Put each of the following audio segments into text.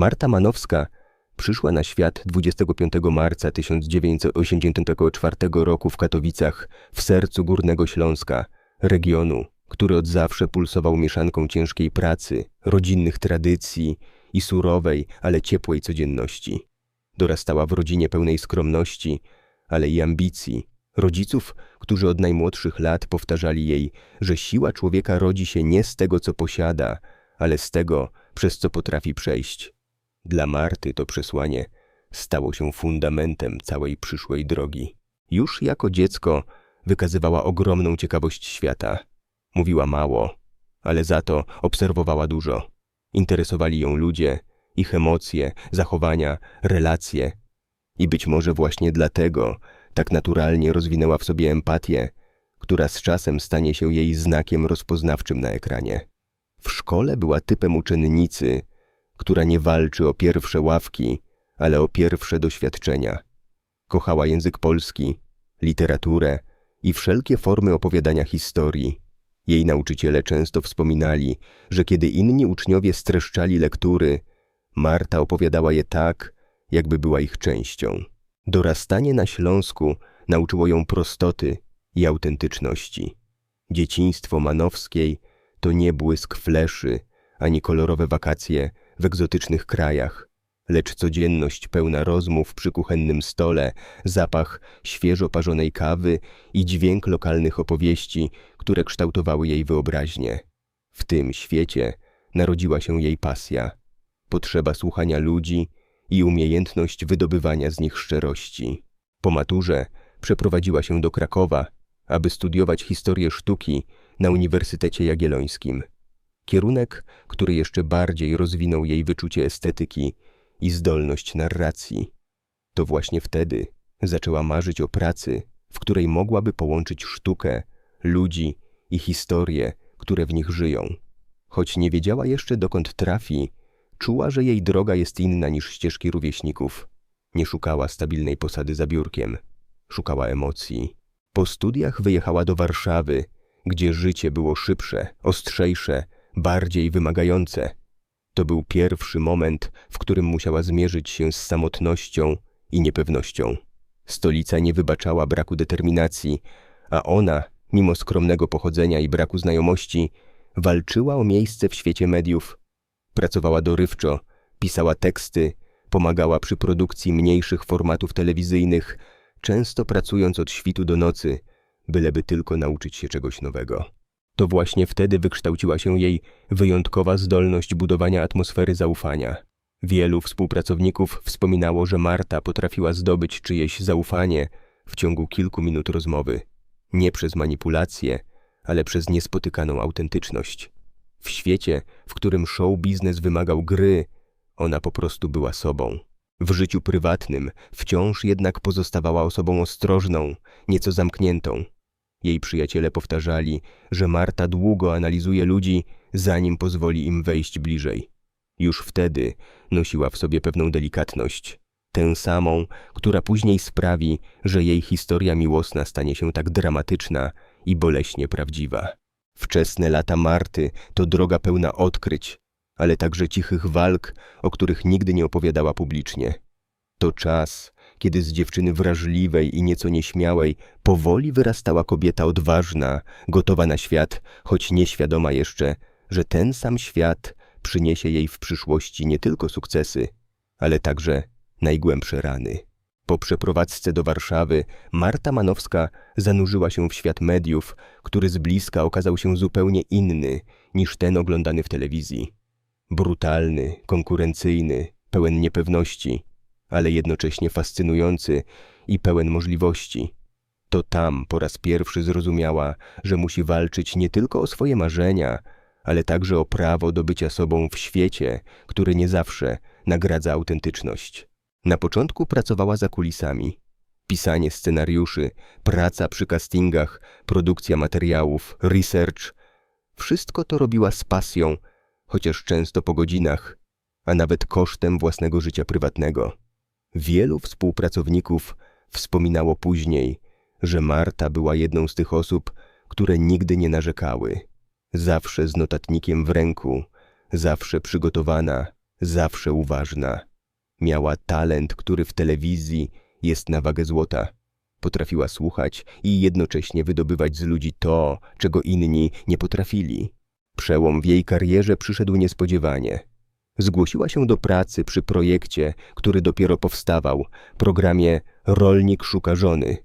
Marta Manowska przyszła na świat 25 marca 1984 roku w Katowicach, w sercu Górnego Śląska, regionu, który od zawsze pulsował mieszanką ciężkiej pracy, rodzinnych tradycji i surowej, ale ciepłej codzienności. Dorastała w rodzinie pełnej skromności, ale i ambicji. Rodziców, którzy od najmłodszych lat powtarzali jej, że siła człowieka rodzi się nie z tego, co posiada, ale z tego, przez co potrafi przejść. Dla Marty to przesłanie stało się fundamentem całej przyszłej drogi. Już jako dziecko wykazywała ogromną ciekawość świata. Mówiła mało, ale za to obserwowała dużo. Interesowali ją ludzie, ich emocje, zachowania, relacje. I być może właśnie dlatego tak naturalnie rozwinęła w sobie empatię, która z czasem stanie się jej znakiem rozpoznawczym na ekranie. W szkole była typem uczennicy, która nie walczy o pierwsze ławki, ale o pierwsze doświadczenia. Kochała język polski, literaturę i wszelkie formy opowiadania historii. Jej nauczyciele często wspominali, że kiedy inni uczniowie streszczali lektury, Marta opowiadała je tak, jakby była ich częścią. Dorastanie na Śląsku nauczyło ją prostoty i autentyczności. Dzieciństwo Manowskiej to nie błysk fleszy, ani kolorowe wakacje w egzotycznych krajach, lecz codzienność pełna rozmów przy kuchennym stole, zapach świeżo parzonej kawy i dźwięk lokalnych opowieści, które kształtowały jej wyobraźnię. W tym świecie narodziła się jej pasja, potrzeba słuchania ludzi i umiejętność wydobywania z nich szczerości. Po maturze przeprowadziła się do Krakowa, aby studiować historię sztuki na Uniwersytecie Jagiellońskim. Kierunek, który jeszcze bardziej rozwinął jej wyczucie estetyki i zdolność narracji. To właśnie wtedy zaczęła marzyć o pracy, w której mogłaby połączyć sztukę, ludzi i historie, które w nich żyją. Choć nie wiedziała jeszcze dokąd trafi, czuła, że jej droga jest inna niż ścieżki rówieśników. Nie szukała stabilnej posady za biurkiem, szukała emocji. Po studiach wyjechała do Warszawy, gdzie życie było szybsze, ostrzejsze, bardziej wymagające. To był pierwszy moment, w którym musiała zmierzyć się z samotnością i niepewnością. Stolica nie wybaczała braku determinacji, a ona, mimo skromnego pochodzenia i braku znajomości, walczyła o miejsce w świecie mediów. Pracowała dorywczo, pisała teksty, pomagała przy produkcji mniejszych formatów telewizyjnych, często pracując od świtu do nocy, byleby tylko nauczyć się czegoś nowego. To właśnie wtedy wykształciła się jej wyjątkowa zdolność budowania atmosfery zaufania. Wielu współpracowników wspominało, że Marta potrafiła zdobyć czyjeś zaufanie w ciągu kilku minut rozmowy. Nie przez manipulację, ale przez niespotykaną autentyczność. W świecie, w którym show biznes wymagał gry, ona po prostu była sobą. W życiu prywatnym wciąż jednak pozostawała osobą ostrożną, nieco zamkniętą. Jej przyjaciele powtarzali, że Marta długo analizuje ludzi, zanim pozwoli im wejść bliżej. Już wtedy nosiła w sobie pewną delikatność, tę samą, która później sprawi, że jej historia miłosna stanie się tak dramatyczna i boleśnie prawdziwa. Wczesne lata Marty to droga pełna odkryć, ale także cichych walk, o których nigdy nie opowiadała publicznie. To czas, kiedy z dziewczyny wrażliwej i nieco nieśmiałej powoli wyrastała kobieta odważna, gotowa na świat, choć nieświadoma jeszcze, że ten sam świat przyniesie jej w przyszłości nie tylko sukcesy, ale także najgłębsze rany. Po przeprowadzce do Warszawy Marta Manowska zanurzyła się w świat mediów, który z bliska okazał się zupełnie inny niż ten oglądany w telewizji. Brutalny, konkurencyjny, pełen niepewności, ale jednocześnie fascynujący i pełen możliwości. To tam po raz pierwszy zrozumiała, że musi walczyć nie tylko o swoje marzenia, ale także o prawo do bycia sobą w świecie, który nie zawsze nagradza autentyczność. Na początku pracowała za kulisami. Pisanie scenariuszy, praca przy castingach, produkcja materiałów, research. Wszystko to robiła z pasją, chociaż często po godzinach, a nawet kosztem własnego życia prywatnego. Wielu współpracowników wspominało później, że Marta była jedną z tych osób, które nigdy nie narzekały. Zawsze z notatnikiem w ręku, zawsze przygotowana, zawsze uważna. Miała talent, który w telewizji jest na wagę złota. Potrafiła słuchać i jednocześnie wydobywać z ludzi to, czego inni nie potrafili. Przełom w jej karierze przyszedł niespodziewanie. Zgłosiła się do pracy przy projekcie, który dopiero powstawał, programie Rolnik szuka żony.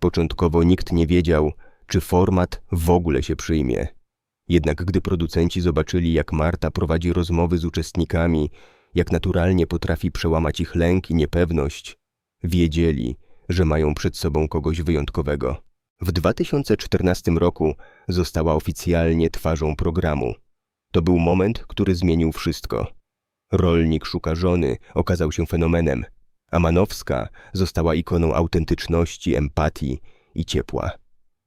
Początkowo nikt nie wiedział, czy format w ogóle się przyjmie. Jednak gdy producenci zobaczyli, jak Marta prowadzi rozmowy z uczestnikami, jak naturalnie potrafi przełamać ich lęk i niepewność, wiedzieli, że mają przed sobą kogoś wyjątkowego. W 2014 roku została oficjalnie twarzą programu. To był moment, który zmienił wszystko. Rolnik szuka żony okazał się fenomenem, a Manowska została ikoną autentyczności, empatii i ciepła.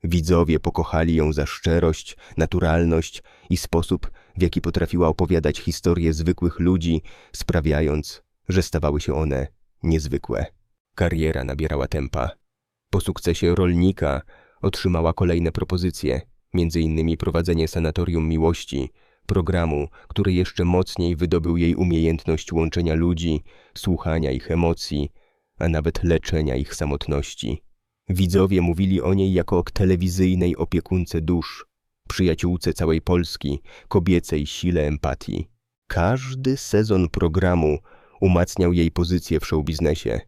Widzowie pokochali ją za szczerość, naturalność i sposób, w jaki potrafiła opowiadać historie zwykłych ludzi, sprawiając, że stawały się one niezwykłe. Kariera nabierała tempa. Po sukcesie rolnika otrzymała kolejne propozycje, m.in. prowadzenie Sanatorium Miłości, programu, który jeszcze mocniej wydobył jej umiejętność łączenia ludzi, słuchania ich emocji, a nawet leczenia ich samotności. Widzowie mówili o niej jako o telewizyjnej opiekunce dusz, przyjaciółce całej Polski, kobiecej sile empatii. Każdy sezon programu umacniał jej pozycję w showbiznesie.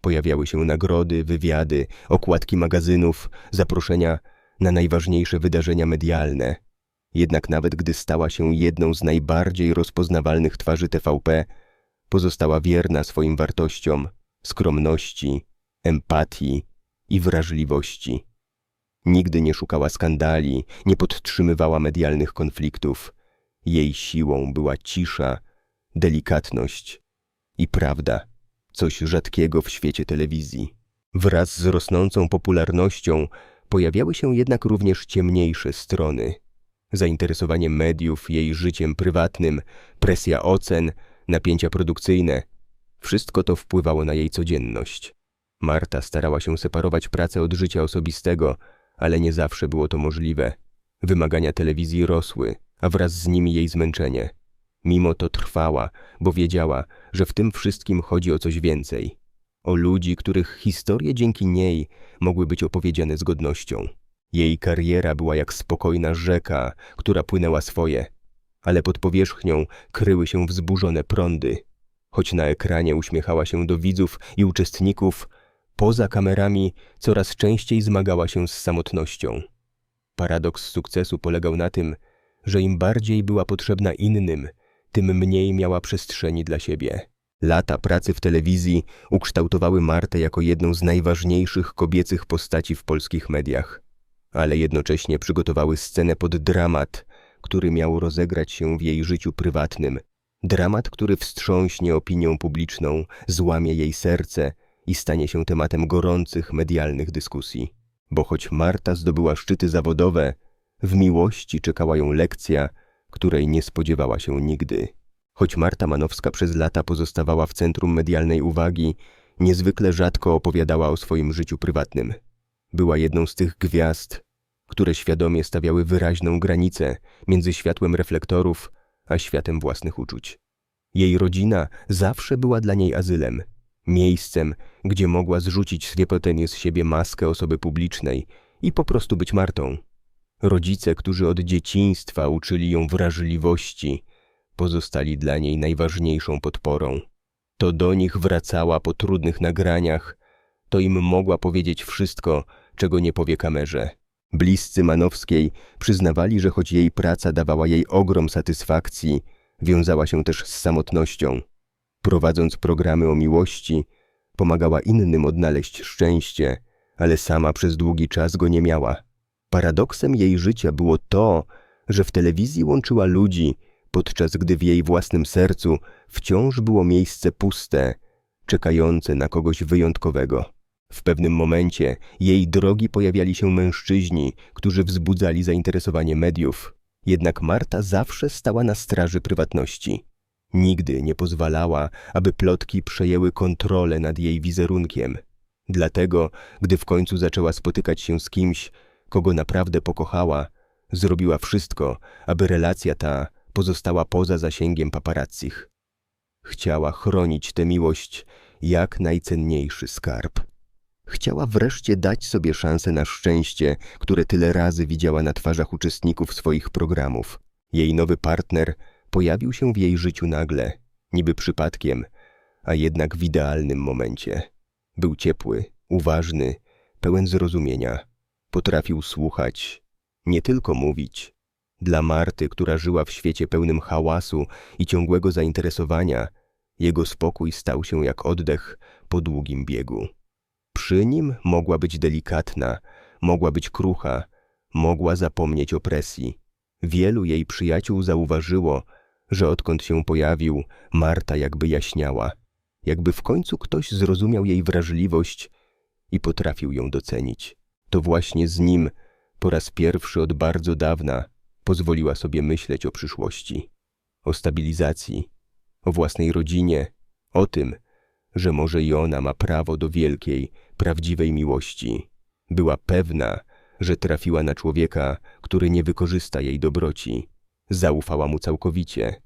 Pojawiały się nagrody, wywiady, okładki magazynów, zaproszenia na najważniejsze wydarzenia medialne. Jednak nawet gdy stała się jedną z najbardziej rozpoznawalnych twarzy TVP, pozostała wierna swoim wartościom, skromności, empatii i wrażliwości. Nigdy nie szukała skandali, nie podtrzymywała medialnych konfliktów. Jej siłą była cisza, delikatność i prawda, coś rzadkiego w świecie telewizji. Wraz z rosnącą popularnością pojawiały się jednak również ciemniejsze strony. Zainteresowanie mediów jej życiem prywatnym, presja ocen, napięcia produkcyjne wszystko to wpływało na jej codzienność. Marta starała się separować pracę od życia osobistego, ale nie zawsze było to możliwe. Wymagania telewizji rosły, a wraz z nimi jej zmęczenie. Mimo to trwała, bo wiedziała, że w tym wszystkim chodzi o coś więcej. O ludzi, których historie dzięki niej mogły być opowiedziane z godnością. Jej kariera była jak spokojna rzeka, która płynęła swoje, ale pod powierzchnią kryły się wzburzone prądy. Choć na ekranie uśmiechała się do widzów i uczestników, poza kamerami coraz częściej zmagała się z samotnością. Paradoks sukcesu polegał na tym, że im bardziej była potrzebna innym, tym mniej miała przestrzeni dla siebie. Lata pracy w telewizji ukształtowały Martę jako jedną z najważniejszych kobiecych postaci w polskich mediach, ale jednocześnie przygotowały scenę pod dramat, który miał rozegrać się w jej życiu prywatnym. Dramat, który wstrząśnie opinią publiczną, złamie jej serce i stanie się tematem gorących medialnych dyskusji. Bo choć Marta zdobyła szczyty zawodowe, w miłości czekała ją lekcja, której nie spodziewała się nigdy. Choć Marta Manowska przez lata pozostawała w centrum medialnej uwagi, niezwykle rzadko opowiadała o swoim życiu prywatnym. Była jedną z tych gwiazd, które świadomie stawiały wyraźną granicę między światłem reflektorów a światem własnych uczuć. Jej rodzina zawsze była dla niej azylem, miejscem, gdzie mogła zrzucić zwiepotenie z siebie maskę osoby publicznej i po prostu być Martą. Rodzice, którzy od dzieciństwa uczyli ją wrażliwości, pozostali dla niej najważniejszą podporą. To do nich wracała po trudnych nagraniach, to im mogła powiedzieć wszystko, czego nie powie kamerze. Bliscy Manowskiej przyznawali, że choć jej praca dawała jej ogrom satysfakcji, wiązała się też z samotnością. Prowadząc programy o miłości, pomagała innym odnaleźć szczęście, ale sama przez długi czas go nie miała. Paradoksem jej życia było to, że w telewizji łączyła ludzi, podczas gdy w jej własnym sercu wciąż było miejsce puste, czekające na kogoś wyjątkowego. W pewnym momencie jej drogi pojawiali się mężczyźni, którzy wzbudzali zainteresowanie mediów. Jednak Marta zawsze stała na straży prywatności. Nigdy nie pozwalała, aby plotki przejęły kontrolę nad jej wizerunkiem. Dlatego, gdy w końcu zaczęła spotykać się z kimś, kogo naprawdę pokochała, zrobiła wszystko, aby relacja ta pozostała poza zasięgiem paparazzich. Chciała chronić tę miłość jak najcenniejszy skarb. Chciała wreszcie dać sobie szansę na szczęście, które tyle razy widziała na twarzach uczestników swoich programów. Jej nowy partner pojawił się w jej życiu nagle, niby przypadkiem, a jednak w idealnym momencie. Był ciepły, uważny, pełen zrozumienia. Potrafił słuchać, nie tylko mówić. Dla Marty, która żyła w świecie pełnym hałasu i ciągłego zainteresowania, jego spokój stał się jak oddech po długim biegu. Przy nim mogła być delikatna, mogła być krucha, mogła zapomnieć o presji. Wielu jej przyjaciół zauważyło, że odkąd się pojawił, Marta jakby jaśniała, jakby w końcu ktoś zrozumiał jej wrażliwość i potrafił ją docenić. To właśnie z nim, po raz pierwszy od bardzo dawna, pozwoliła sobie myśleć o przyszłości, o stabilizacji, o własnej rodzinie, o tym, że może i ona ma prawo do wielkiej, prawdziwej miłości. Była pewna, że trafiła na człowieka, który nie wykorzysta jej dobroci. Zaufała mu całkowicie,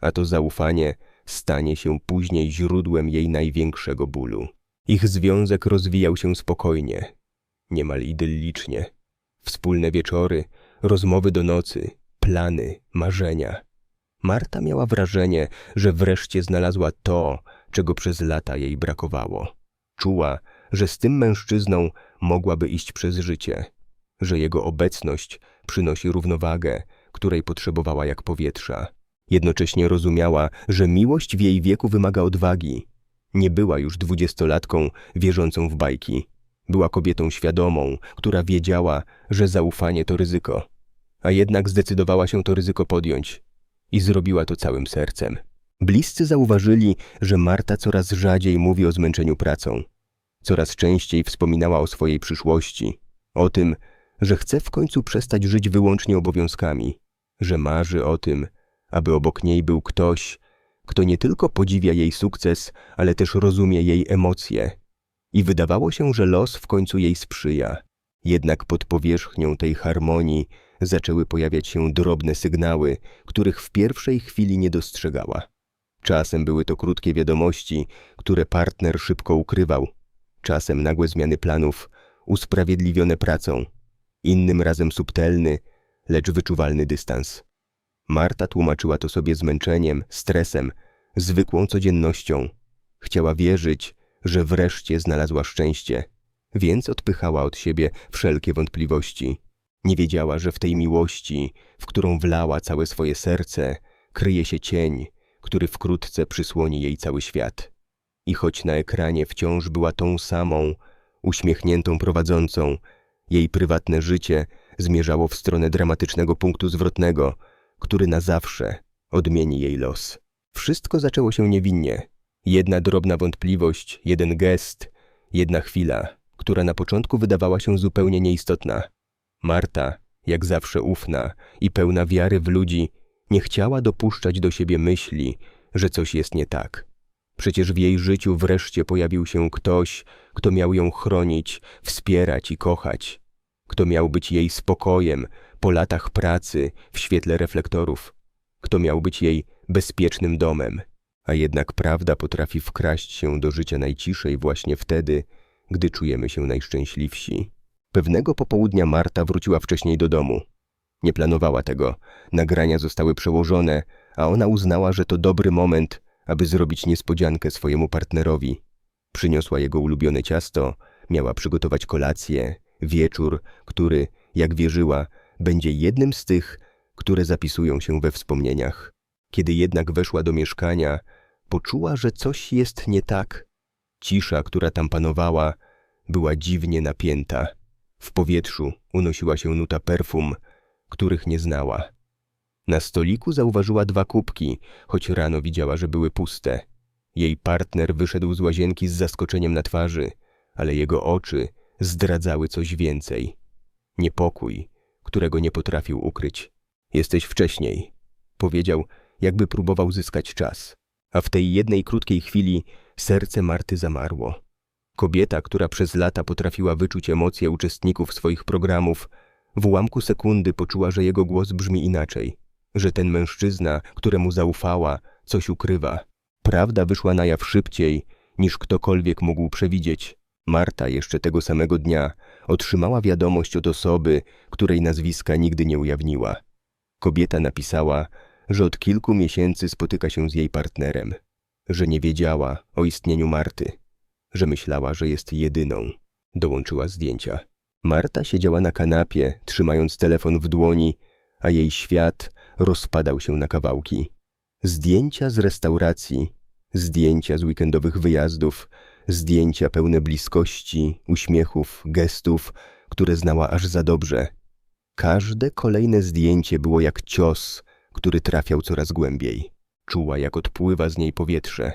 a to zaufanie stanie się później źródłem jej największego bólu. Ich związek rozwijał się spokojnie, niemal idyllicznie. Wspólne wieczory, rozmowy do nocy, plany, marzenia. Marta miała wrażenie, że wreszcie znalazła to, czego przez lata jej brakowało. Czuła, że z tym mężczyzną mogłaby iść przez życie, że jego obecność przynosi równowagę, której potrzebowała jak powietrza. Jednocześnie rozumiała, że miłość w jej wieku wymaga odwagi. Nie była już dwudziestolatką wierzącą w bajki. Była kobietą świadomą, która wiedziała, że zaufanie to ryzyko. A jednak zdecydowała się to ryzyko podjąć i zrobiła to całym sercem. Bliscy zauważyli, że Marta coraz rzadziej mówi o zmęczeniu pracą. Coraz częściej wspominała o swojej przyszłości, o tym, że chce w końcu przestać żyć wyłącznie obowiązkami, że marzy o tym, aby obok niej był ktoś, kto nie tylko podziwia jej sukces, ale też rozumie jej emocje. I wydawało się, że los w końcu jej sprzyja. Jednak pod powierzchnią tej harmonii zaczęły pojawiać się drobne sygnały, których w pierwszej chwili nie dostrzegała. Czasem były to krótkie wiadomości, które partner szybko ukrywał, czasem nagłe zmiany planów, usprawiedliwione pracą, innym razem subtelny, lecz wyczuwalny dystans. Marta tłumaczyła to sobie zmęczeniem, stresem, zwykłą codziennością. Chciała wierzyć, że wreszcie znalazła szczęście, więc odpychała od siebie wszelkie wątpliwości. Nie wiedziała, że w tej miłości, w którą wlała całe swoje serce, kryje się cień, który wkrótce przysłoni jej cały świat. I choć na ekranie wciąż była tą samą, uśmiechniętą prowadzącą, jej prywatne życie zmierzało w stronę dramatycznego punktu zwrotnego, który na zawsze odmieni jej los. Wszystko zaczęło się niewinnie. Jedna drobna wątpliwość, jeden gest, jedna chwila, która na początku wydawała się zupełnie nieistotna. Marta, jak zawsze ufna i pełna wiary w ludzi, nie chciała dopuszczać do siebie myśli, że coś jest nie tak. Przecież w jej życiu wreszcie pojawił się ktoś, kto miał ją chronić, wspierać i kochać, kto miał być jej spokojem po latach pracy w świetle reflektorów, kto miał być jej bezpiecznym domem. A jednak prawda potrafi wkraść się do życia najciszej właśnie wtedy, gdy czujemy się najszczęśliwsi. Pewnego popołudnia Marta wróciła wcześniej do domu. Nie planowała tego. Nagrania zostały przełożone, a ona uznała, że to dobry moment, aby zrobić niespodziankę swojemu partnerowi. Przyniosła jego ulubione ciasto, miała przygotować kolację, wieczór, który, jak wierzyła, będzie jednym z tych, które zapisują się we wspomnieniach. Kiedy jednak weszła do mieszkania, poczuła, że coś jest nie tak. Cisza, która tam panowała, była dziwnie napięta. W powietrzu unosiła się nuta perfum, których nie znała. Na stoliku zauważyła dwa kubki, choć rano widziała, że były puste. Jej partner wyszedł z łazienki z zaskoczeniem na twarzy, ale jego oczy zdradzały coś więcej. Niepokój, którego nie potrafił ukryć. Jesteś wcześniej, powiedział, jakby próbował zyskać czas. A w tej jednej krótkiej chwili serce Marty zamarło. Kobieta, która przez lata potrafiła wyczuć emocje uczestników swoich programów, w ułamku sekundy poczuła, że jego głos brzmi inaczej, że ten mężczyzna, któremu zaufała, coś ukrywa. Prawda wyszła na jaw szybciej, niż ktokolwiek mógł przewidzieć. Marta jeszcze tego samego dnia otrzymała wiadomość od osoby, której nazwiska nigdy nie ujawniła. Kobieta napisała, że od kilku miesięcy spotyka się z jej partnerem, że nie wiedziała o istnieniu Marty, że myślała, że jest jedyną. Dołączyła zdjęcia. Marta siedziała na kanapie, trzymając telefon w dłoni, a jej świat rozpadał się na kawałki. Zdjęcia z restauracji, zdjęcia z weekendowych wyjazdów, zdjęcia pełne bliskości, uśmiechów, gestów, które znała aż za dobrze. Każde kolejne zdjęcie było jak cios, który trafiał coraz głębiej. Czuła, jak odpływa z niej powietrze,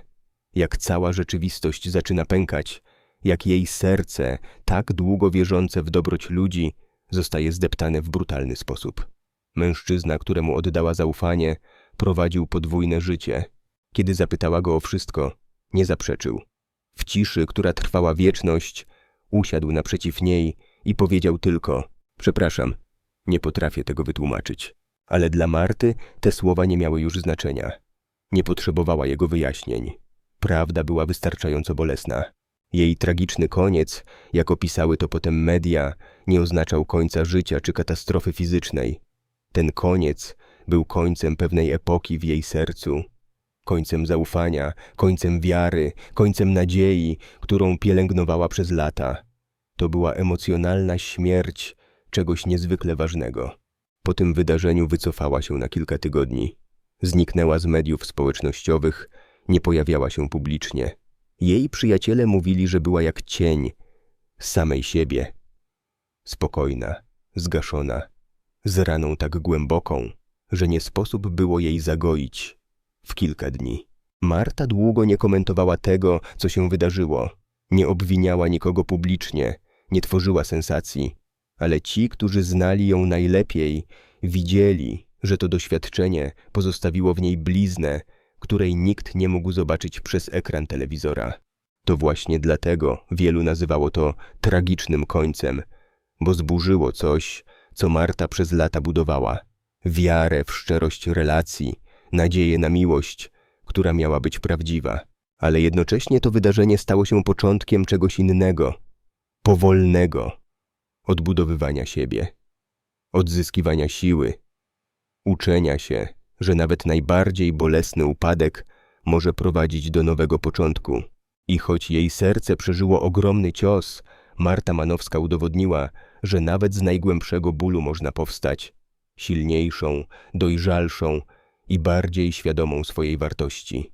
jak cała rzeczywistość zaczyna pękać, jak jej serce, tak długo wierzące w dobroć ludzi, zostaje zdeptane w brutalny sposób. Mężczyzna, któremu oddała zaufanie, prowadził podwójne życie. Kiedy zapytała go o wszystko, nie zaprzeczył. W ciszy, która trwała wieczność, usiadł naprzeciw niej i powiedział tylko: Przepraszam, nie potrafię tego wytłumaczyć. Ale dla Marty te słowa nie miały już znaczenia. Nie potrzebowała jego wyjaśnień. Prawda była wystarczająco bolesna. Jej tragiczny koniec, jak opisały to potem media, nie oznaczał końca życia czy katastrofy fizycznej. Ten koniec był końcem pewnej epoki w jej sercu, końcem zaufania, końcem wiary, końcem nadziei, którą pielęgnowała przez lata. To była emocjonalna śmierć czegoś niezwykle ważnego. Po tym wydarzeniu wycofała się na kilka tygodni. Zniknęła z mediów społecznościowych, nie pojawiała się publicznie. Jej przyjaciele mówili, że była jak cień samej siebie. Spokojna, zgaszona, z raną tak głęboką, że nie sposób było jej zagoić w kilka dni. Marta długo nie komentowała tego, co się wydarzyło. Nie obwiniała nikogo publicznie, nie tworzyła sensacji, ale ci, którzy znali ją najlepiej, widzieli, że to doświadczenie pozostawiło w niej bliznę, której nikt nie mógł zobaczyć przez ekran telewizora. To właśnie dlatego wielu nazywało to tragicznym końcem, bo zburzyło coś, co Marta przez lata budowała. Wiarę w szczerość relacji, nadzieję na miłość, która miała być prawdziwa. Ale jednocześnie to wydarzenie stało się początkiem czegoś innego, powolnego, odbudowywania siebie, odzyskiwania siły, uczenia się, że nawet najbardziej bolesny upadek może prowadzić do nowego początku. I choć jej serce przeżyło ogromny cios, Marta Manowska udowodniła, że nawet z najgłębszego bólu można powstać silniejszą, dojrzalszą i bardziej świadomą swojej wartości.